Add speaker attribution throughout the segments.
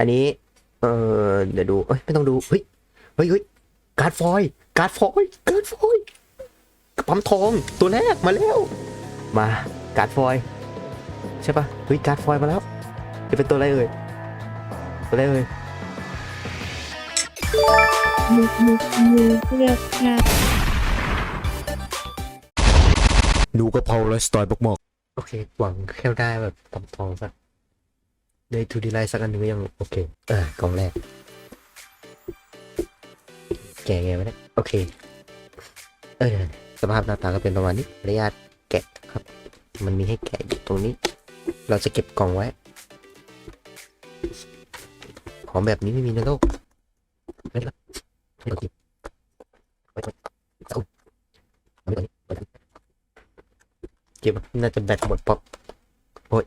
Speaker 1: อันนี้ เออเดี๋ยวดูเอ้ยไม่ต้องดู เฮ้ย เฮ้ยเฮ้ยการ์ดฟอยล์การ์ดฟอยล์การ์ดฟอยล์กระป๋อมทองตัวแรกมาแล้ว มาการ์ดฟอยล์ใช่ปะเฮ้ยการ์ดฟอยล์มาแล้วจะเป็นตัวอะไรเอ่ยตัวอะไรเอ่ย
Speaker 2: มุกมุกมูเรือครับ
Speaker 3: หนูกะเพราไลฟ์สไตล์บอก
Speaker 1: โอเคหวังแค่ได้แบบตำทองสัก ได้ทูดีไลท์สักอันหนึ่งก็ยังโอเคเออกล่องแรก แกะไงวะเนี่ยโอเค เออสภาพหน้าตาก็เป็นประมาณนี้ขออนุญาตแกะครับ มันมีให้แกะอยู่ตรงนี้ เราจะเก็บกล่องไว้ ของแบบนี้ไม่มีในโลกไม่ละไม่ต้องกินไว้ก่อนเอาเอาไว้ก่อนไว้ก่อนเก็บน่าจะแบตหมดป๊อปโอ้ย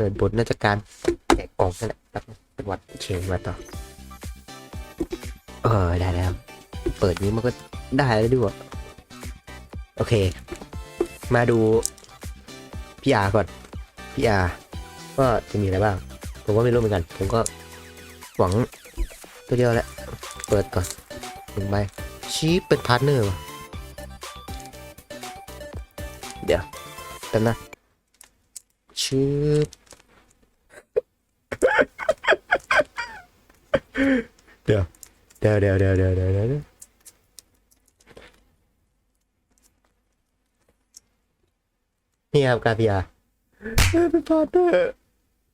Speaker 1: เปิดบทน่าจะการแกะกล่องนั่นแหละแป๊บเป็นวัดเชงมาต่อ เออได้แล้วเปิดนี้มันก็ได้แล้วด้วยโอเค มาดูพี่อาก่อนพี่อาก็จะมีอะไรบ้าง ผมก็ไม่รู้เหมือนกัน ผมก็หวังตัวเดียวแหละ เปิดก่อนหนึ่งใบชีพเป็นพาร์ทเนอร์วะเดี๋ยวแป๊บนะชืบ เดี๋ยวเดี๋ยวเดี๋ยวเดี๋ยวเดี๋ยวเดี๋ยวเดี๋ยวนี่ครับการพีอาเป็นพาเนอร์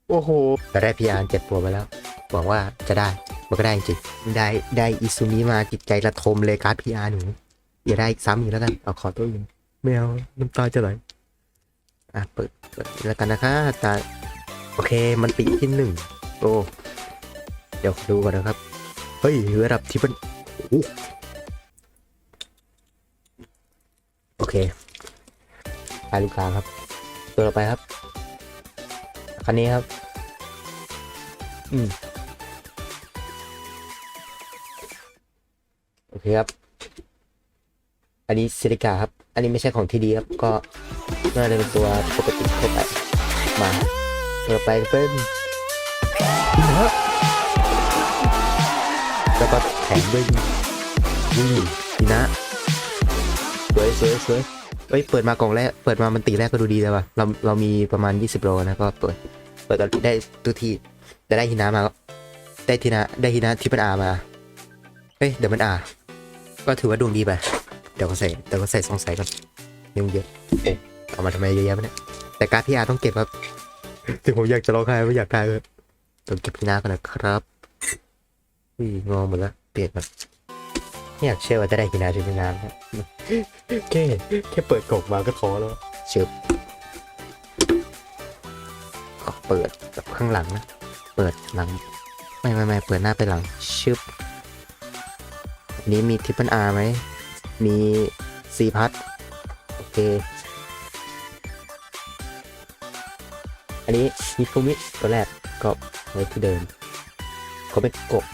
Speaker 1: โอ้โหเราได้พีอาเจ็ดตัวมาแล้วหวังว่าจะได้มันก็ได้จริงได้ได้อิซูมิมาจิตใจระทมเลยการ์ดพีอาร์หนูอย่าได้อีกซ้ำอีกแล้วกันเอาขอตัวอื่นไม่เอาน้ำตาจะไหลอะเปิดเปิดแล้วกันนะคะตาโอเคมันติที่หนึ่งโอ้ ดี๋ยวดูก่อนนะครับ เฮ้ยระดับที่เป็นโอเคไปลูกค้าครับ ตัวต่อไปครับ คันนี้ครับ อืมโอเคครับ อันนี้ซิลิกาครับ อันนี้ไม่ใช่ของที่ดีครับ ก็น่าจะเป็นตัวปกติทั่วไปมาตัวไปเป็นหิมะ แล้วก็แถมด้วยนี่หินะสวยสวยสวยเอ้ยเปิดมากล่องแรกเปิดมามันตีแรกก็ดูดีเลยว่ะเราเรามีประมาณ 20โลนะก็เปิดเปิดก็ได้ตัวที่แต่ได้หินะมาได้ทีนะได้หินะที่เป็นอามาเฮ้ยเดี๋ยวมันอาก็ถือว่าดวงดีไปเดี๋ยวก็ใส่เดี๋ยวก็ใส่สองใส่ก่อนยุ่งเยอะเอ๊ะเอามาทำไมเยอะแยะวะเนี่ยแต่การพี่อาต้องเก็บครับถึงผมอยากจะร้องไห้ไม่อยากได้เลยต้องเก็บพี่นากันนะครับ อุ้ยงอหมดแล้วเปลี่ยนแบบไม่อยากเชื่อว่าจะได้พี่นาชุดพี่นานะแค่แค่เปิดกล่องมาก็ท้อแล้วเชิบก็เปิดแบบข้างหลังนะ เปิดหลัง ไม่ไม่ไม่เปิดหน้าไปหลังชึบอันนี้มีทิปเปิลอาร์ไหม มีซีพัทโอเค อันนี้ฮิฟุมิตัวแรกก็ไว้ที่เดิมก็ไม่กบ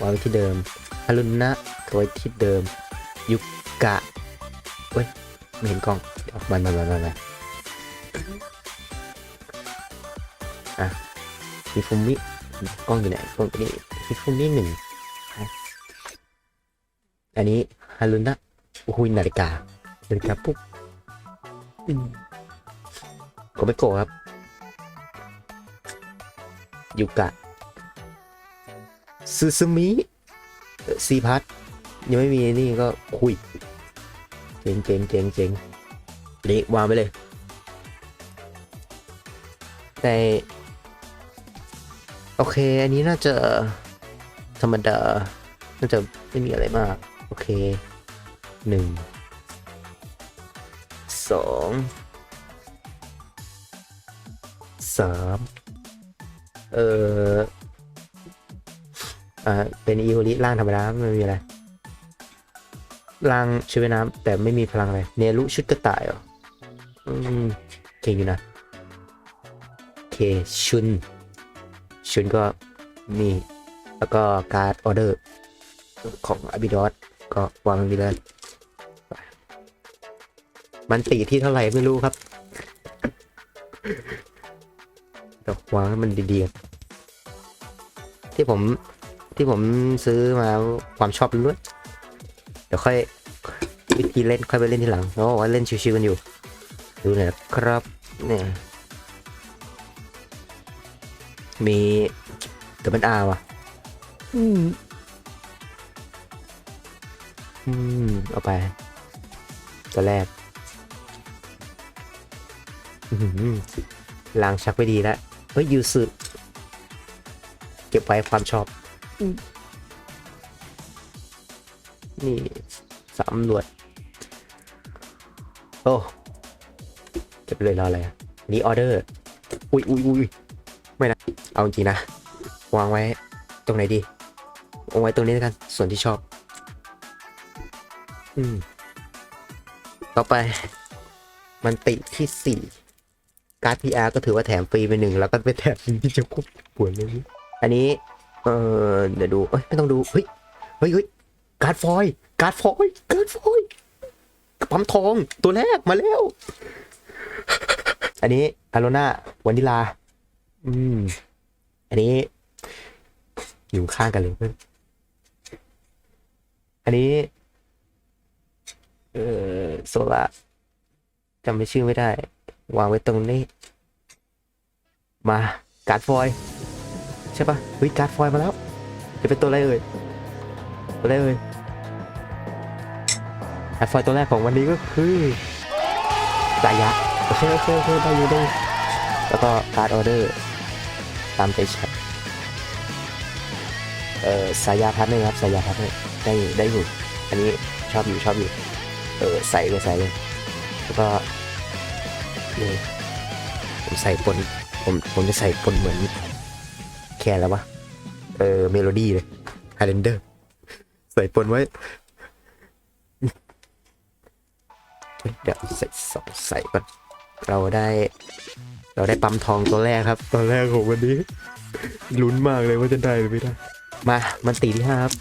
Speaker 1: วางไว้ที่เดิมฮารุนะก็ไว้ที่เดิม ยุกะเว้ยไม่เห็นกล้องเดี๋ยวมันมันมันมันมันอะฮิฟุมิกล้องอยู่ไหนกล้องอยู่นี่ฮิฟุมิหนึ่งอันนี้ฮารุนะโอ้โหนาฬิกานาฬิกาปุ๊บอืมโกเมโกะครับยูกะ ซูซูมิซีพัทยังไม่มีนี่ก็คุยเจ๋งเจ๋งเจ๋งเจ๋งนนี้วางไปเลย แต่ โอเค อันนี้น่าจะ ธรรมดา น่าจะไม่มีอะไรมาก โอเคหนึ่งสองสามเออ อ่าเป็นอีโอริร่างธรรมดาไม่มีอะไรร่างชุดว่ายน้ำแต่ไม่มีพลังอะไรเนรุชุดกระต่ายเหรออืมเก่งอยู่นะโอเคชุน ชุนก็นี่แล้วก็การ์ดออเดอร์ของอ b ิดอสก็วางตรงนี้เลยมันตีที่เท่าไหร่ไม่รู้ครับเดี๋ยววางให้มันดีๆที่ผม ที่ผมซื้อมาความชอบล้วนเดี๋ยวค่อยวิธีเล่นค่อยไปเล่นทีหลังเพราะว่าเล่นชิวๆกันอยู่ ดูหน่อยนะครับเนี่ยมีแต่เป็นอาว่ะ
Speaker 2: อืม
Speaker 1: อืม เอาไป ตัวแรกอื้อหือลางชักไม่ดีแล้ว เฮ้ยยูสึเก็บไว้ความชอบ นี่สามหลวดโอ้เก็บเลยรออะไรอะนี่ออเดอร์ อุ้ยอุ้ยอุ้ยไม่นะ เอาจริงนะ วางไว้ตรงไหนดีวางไว้ตรงนี้แล้วกัน ส่วนที่ชอบ อืม ต่อไป มันติที่สี่การ์ด PR ก็ถือว่าแถมฟรีไปหนึ่ง แล้วก็ไปแถมที่จะควบปวดเลยอันนี้ เออเดี๋ยวดูเอ้ยไม่ต้องดูเฮ้ยเฮ้ยเฮ้ยการ์ดฟอยการ์ดฟอยการ์ดฟอยล์ปั๊มทองตัวแรกมาแล้ว อันนี้อารน่าวานิลา อืม อันนี้ อยู่ข้างกันเลยเพื่อนอันนี้ เออโซล่าจำไม่ชื่อไม่ได้ วางไว้ตรงนี้ มาการ์ดฟอย ใช่ปะเฮ้ยการ์ดฟอยล์มาแล้ว จะเป็นตัวอะไรเอ่ย ตัวแรกเลยแอดฟอยตัวแรกของวันนี้ก็คือดายะโอเคโอเคโอเคได้อยู่ได้อยู่แล้วก็การ์ดออเดอร์ตามใจฉันเอ่อสายยาพัดเลยครับสายยาพัดเลยได้ได้อยู่อันนี้ชอบอยู่ชอบอยู่ เออใส่เลยใส่เลยแล้วก็นี่ผมใส่ปนผมผมจะใส่ปนเหมือน ค่แล้ววะ เออ เมโลดี้เลยไฮเลนเดอร์ ใส่ปนไว้ เดี๋ยวใส่สองใส่ก่อน เราได้ เราได้ปั๊มทองตัวแรกครับ ตัวแรกของวันนี้ ลุ้นมากเลยว่าจะได้หรือไม่ได้ มา มันตีที่ห้าครับ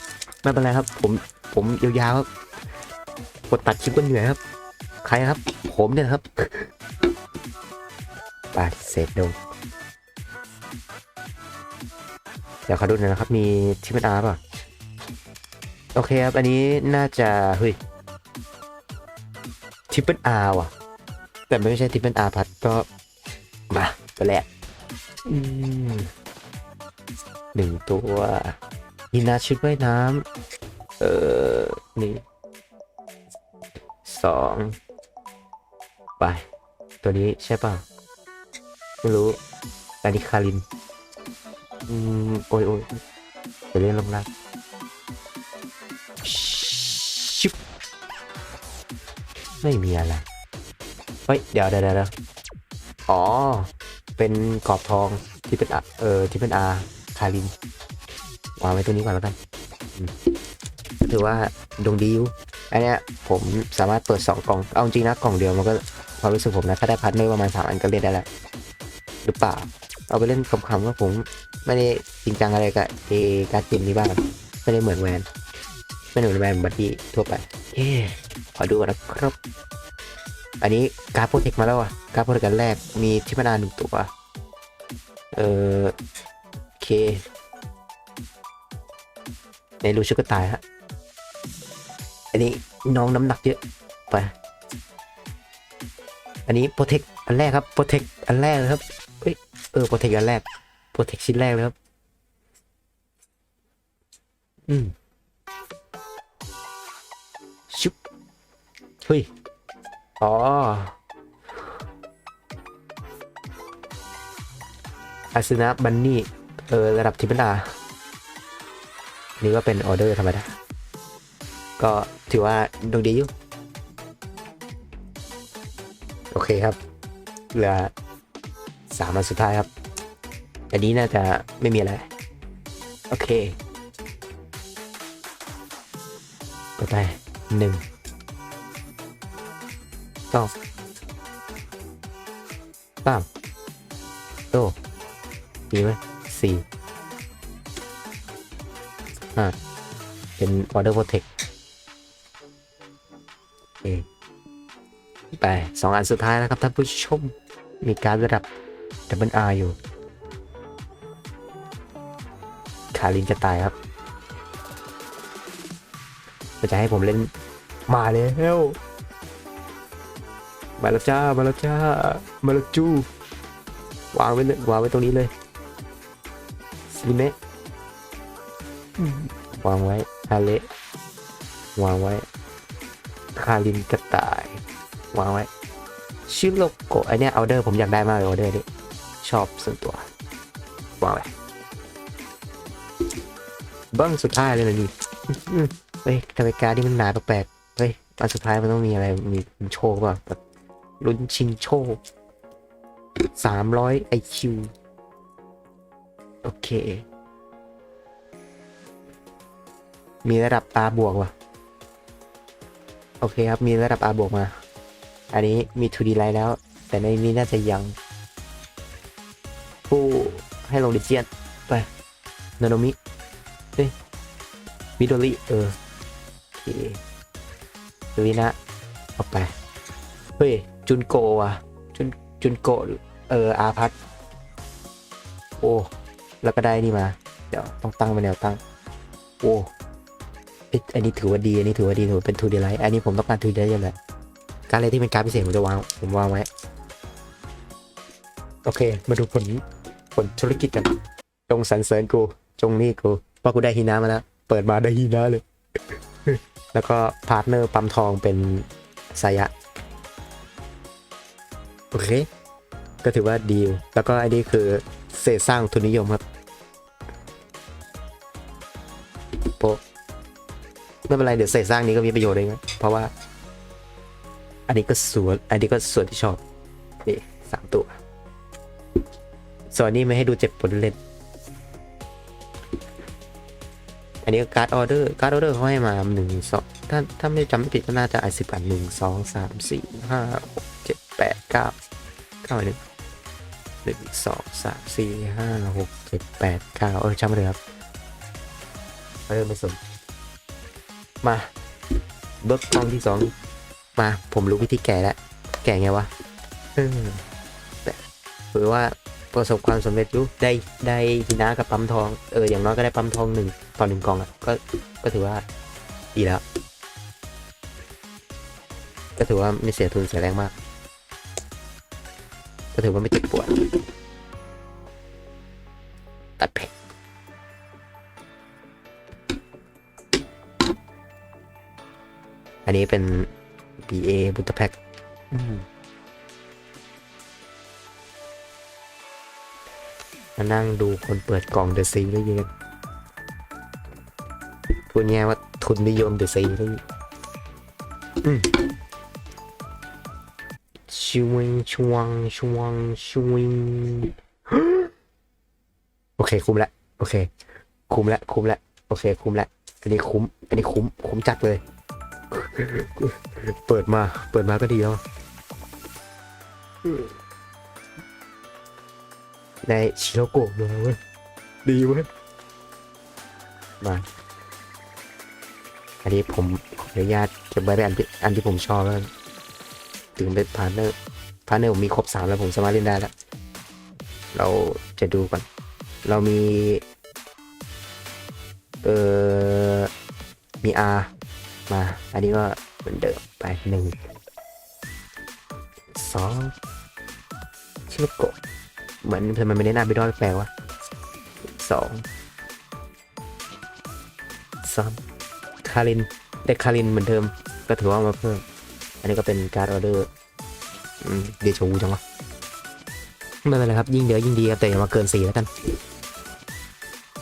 Speaker 1: ไม่เป็นไรครับ ผม ผมยาวๆครับกดตัดคลิปก็เหนื่อยครับ ใครครับ ผมเนี่ยนะครับไปเซฟดง เดี๋ยวขอดูหน่อยนะครับ มีที่เป็นอาร์ป่ะ โอเคครับ อันนี้น่าจะเฮ้ยทิปเปิลอาร์ว่ะ แต่ไม่ใช่ทิปเปิลอาร์พัดก็ มาตัวแรกอืมหนึ่งตัวนี่นาชุดว่ายน้ำเออนี่สองไป ตัวนี้ใช่ป่ะ ไม่รู้อันนี้คาริน อืมโอ้ยโอ้ยจะเล่นลงล่างชิบไม่มีอะไรเฮ้ยเดี๋ยวเดี๋ยวเดี๋ยวอ๋อ เป็นกรอบทองที่เป็นเออที่เป็นอาคารินวางไว้ตัวนี้ก่อนแล้วกันก็ถือว่าดวงดีอยู่อันเนี้ยผมสามารถเปิดสองกล่อง เอาจริงนะกล่องเดียวมันก็ความรู้สึกผมนะ ถ้าได้พัดไม่ประมาณสามอันก็เล่นได้แล้วหรือเปล่า เอาไปเล่นคำๆว่าผมไม่ได้จริงจังอะไรกับเอการ์ดเกมนี้บ้างไม่ได้เหมือนแวนไม่เหมือนแวนบัดดี้ทั่วไปเย้ขอดูก่อนนะครับ อันนี้การ์ดโปรเทคมาแล้วอะการ์ดโปรเทคกันแรกมีทิพนาหนึ่งตัวเออโอเคในรูชุกกระต่ายฮะอันนี้น้องน้ำหนักเยอะไปอันนี้โปรเทคอันแรกครับโปรเทคอันแรกเลยครับ เออโปรเทคอันแรกโปรเทคชิ้นแรกเลยครับ อืมชุบเฮ้ย อ๋อ อาซึนะบันนี่ เออ ระดับทิปนานี่ก็เป็นออเดอร์ธรรมดา ก็ถือว่าดวงดีอยู่ โอเคครับ เหลือ สามอันสุดท้ายครับ อันนี้น่าจะไม่มีอะไร โอเคต่อไปหนึ่งสองสามโตดีไหมสี่ห้าเป็นออเดอร์โปรเทคโอเคไปสองอันสุดท้ายแล้วครับท่านผู้ชม มีการระดับ ดับเบิลอาร์อยู่ คาลินจะตายครับมันจะให้ผมเล่น มาแล้วมาแล้วจ้า มาแล้วจ้า มาแล้วจู วางไว้เลยวางไว้ตรงนี้เลยซีเมะวางไว้ฮาเละวางไว้คารินกระต่าย วางไว้ ชิโลโกะไอเนี้ยออเดอร์ผมอยากได้มากเลยออเดอร์นี้ ชอบส่วนตัววางไว้เบิ้งสุดท้ายเลยนะนี่เฮ้ยทำไมการดที่มันหนาแปลกเฮ้ยอันสุดท้ายมันต้องมีอะไรมีโชคป่ะแบบลุ้นชิงโชคสามร้อยไอคิวโอเค มีระดับตาบวกว่ะ โอเคครับ มีระดับ R บวกมา อันนี้มี 2D ไลท์แล้ว แต่ในนี้น่าจะยัง ผู้ให้ลงดิเจียนไปนาโนมิเฮ้ยมิโดริเออโอเคดูวินะเอาไป เฮ้ย จุนโกะวะจุนจุนโกะเอออาพัทโอ้ แล้วก็ได้นี่มา เดี๋ยวต้องตั้งเป็นแนวตั้ง โอ้อันนี้ถือว่าดี อันนี้ถือว่าดีถือเป็นทูดีไลท์อันนี้ผมต้องการทูดีไลท์อยู่แล้วการอะไรที่เป็นการพิเศษผมจะวางผมวางไว้ โอเค มาดูผล ผลธุรกิจกันจงสรรเสริญกู จงนี่กูเพราะกูได้ฮีนามาแล้ว เปิดมาได้ฮีนาเลย แล้วก็พาร์ทเนอร์ปั๊มทองเป็นสายะ โอเค ก็ถือว่าดีลแล้วก็อันนี้คือเศษสร้างทุนนิยมครับโปไม่เป็นไร เดี๋ยวเศษสร้างนี้ก็มีประโยชน์เองนะเพราะว่า อันนี้ก็สวน อันนี้ก็ส่วนที่ชอบ นี่สามตัว ส่วนนี้ไม่ให้ดูเจ็บปวดเล่นอันนี้ก็การ์ดออเดอร์การ์ดออเดอร์เขาให้มาหนึ่งสองถ้าถ้าไม่จำไม่ผิดก็น่าจะไอสิบอันหนึ่งสองสามสี่ห้าหกเจ็ดแปดเก้าเก้าหนึ่งหนึ่งสองสามสี่ห้าหกเจ็ดแปดเก้าเออจำไม่ได้ครับเออไม่สนมาเบิร์กกล้องที่สองมาผมรู้วิธีแก่แล้ว แก่ไงวะเออแต่ถือว่า ประสบความสำเร็จอยู่ได้ได้หินะกับปั๊มทองเอออย่างน้อยก็ได้ปั๊มทองหนึ่งต่อหนึ่งกล่องอะก็ก็ถือว่าดีแล้ว ก็ถือว่าไม่เสียทุนเสียแรงมาก ก็ถือว่าไม่เจ็บปวดตัดเพอันนี้เป็น BA บุตรแพ็ก มานั่งดูคนเปิดกล่องเดอะซีได้ยอะพูดง่ายว่าทุนนิยมเดอะซีได้อืมชวงชวงชวงชวงโอเค คุ้มละโอเค คุ้มละคุ้มละโอเค คุ้มละอันนี้คุ้ม อันนี้คุ้ม คุ้มจัดเลย เปิดมา เปิดมาก็ดีแล้ว ในชิโรโกะมาเว้ยดีเว้ยมาอันนี้ผมขออนุญาตเก็บไว้เป็นอันที่อันที่ผมชอบแล้วถึงเป็นพาร์เนอร์พาร์เนอร์ผมมีครบสามแล้วผมสามารถเล่นได้แล้ว เราจะดูก่อน เรามี เอ่อ มี R มา อันนี้ก็เหมือนเดิมไปหนึ่งสองชิโนโกะ เหมือนทำไมไม่ได้หน้าไปดอยแปลกวะสองสามคารินได้คารินเหมือนเดิมก็ถือว่าเอามาเพิ่ม อันนี้ก็เป็นการออเดอร์อืมเดชวูจังวะไม่เป็นไรครับ ยิ่งเยอะยิ่งดีครับ แต่อย่ามาเกินสี่แล้วกัน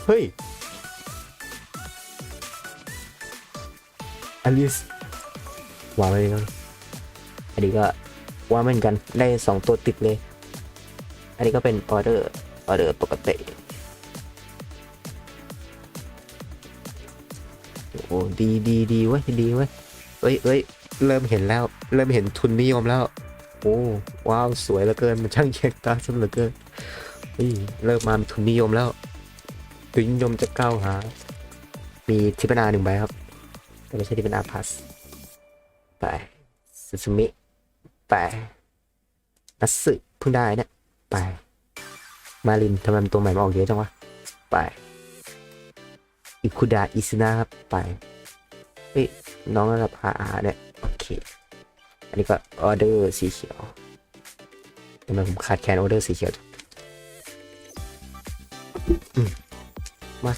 Speaker 1: เฮ้ยอลิสวางไว้เลยนะอันนี้ก็วางเหมือนกันได้สองตัวติดเลย อันนี้ก็เป็นออเดอร์ออเดอร์ปกติโอ้ดีดีดีเว้ยดีเว้ยเอ้ยเอ้ยเริ่มเห็นแล้ว เริ่มเห็นทุนนิยมแล้ว โอ้ว้าวสวยเหลือเกินมันช่างเช็คตาซะเหลือเกินเฮ้ยเริ่มมามีทุนนิยมแล้ว ทุนนิยมจะก้าวหา มีทิปนาหนึ่งใบครับ แต่ไม่ใช่ที่เป็นาพัสไปซูซูมิไปนัสสึเพิ่งได้นี่ย ไป มาลินทำไมมันตัวใหม่มาออกเยอะจังวะ ไป อิคุดาอิซึนะครับ ไป เฮ้ย น้องระดับอาอาเนี่ย โอเค อันนี้ก็ออเดอร์สีเขียวทำไมผมขาดแคลนออเดอร์สีเขียวมา